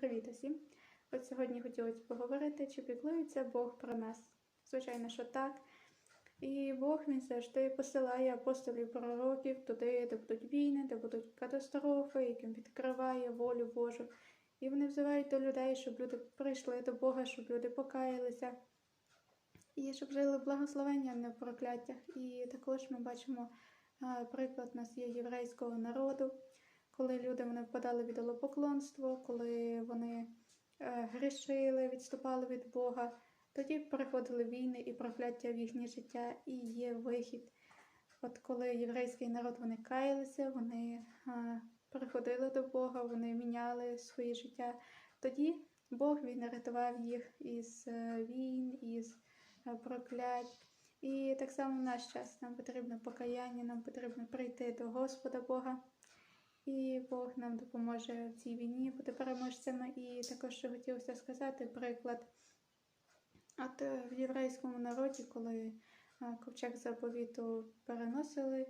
Привіт усім! От сьогодні хотілося поговорити, чи піклується Бог про нас. Звичайно, що так. І Бог він завжди посилає апостолів пророків туди, де будуть війни, де будуть катастрофи, яким відкриває волю Божу. І вони взивають до людей, щоб люди прийшли до Бога, щоб люди покаялися. І щоб жили в благословенні, а не в прокляттях. І також ми бачимо приклад у нас є єврейського народу, коли люди вони впадали в ідолопоклонство, коли вони е, грішили, відступали від Бога. Тоді приходили війни і прокляття в їхнє життя, і є вихід. От коли єврейський народ вони каялися, вони а, приходили до Бога, вони міняли своє життя. Тоді Бог він рятував їх із е, війн, із е, проклять. І так само в наш час нам потрібно покаяння, нам потрібно прийти до Господа Бога. І Бог нам допоможе в цій війні бути переможцями. І також що хотілося сказати приклад. От е, в єврейському народі, коли е, ковчег заповіту переносили,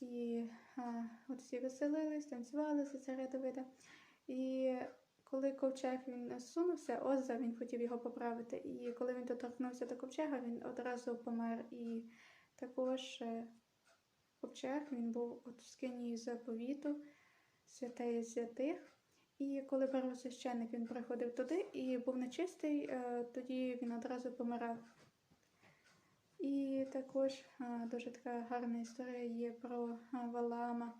і е, от всі веселились, танцювали царя Давида. І коли ковчег він сунувся, Оза він хотів його поправити. І коли він доторкнувся до ковчега, він одразу помер. І також ковчег він був от в скині заповіту, святеє святих. І коли первосвященник він приходив туди і був нечистий, е, тоді він одразу помирав. І також е, дуже така гарна історія є про е, Валаама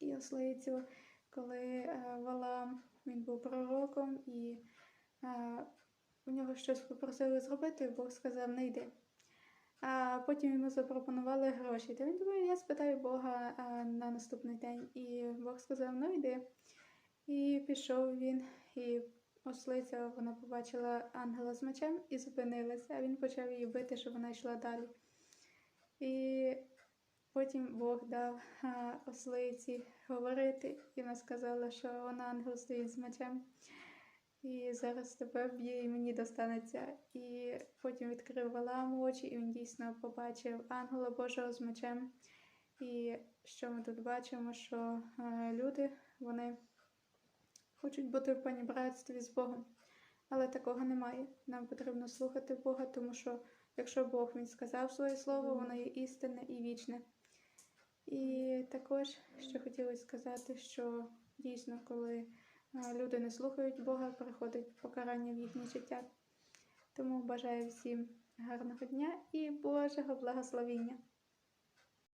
і ослицю, коли Валаам він був пророком і у нього щось попросили зробити, Бог сказав, не йди. А потім йому запропонували гроші. Та він думає, я спитаю Бога на наступний день. І Бог сказав, ну йди. І пішов він, і ослиця вона побачила ангела з мечем і зупинилася, а він почав її бити, щоб вона йшла далі. І потім Бог дав ослиці говорити, і вона сказала, що вона ангел стоїть з мечем. І зараз тебе вб'є і мені достанеться. І потім відкрив Валаам очі, і він дійсно побачив ангела Божого з мечем. І що ми тут бачимо, що а, люди, вони хочуть бути в панібратстві з Богом. Але такого немає. Нам потрібно слухати Бога, тому що якщо Бог Він сказав своє слово, воно є істинне і вічне. І також ще хотілося сказати, що дійсно, коли люди не слухають Бога, приходить покарання в їхнє життя. Тому бажаю всім гарного дня і Божого благословіння.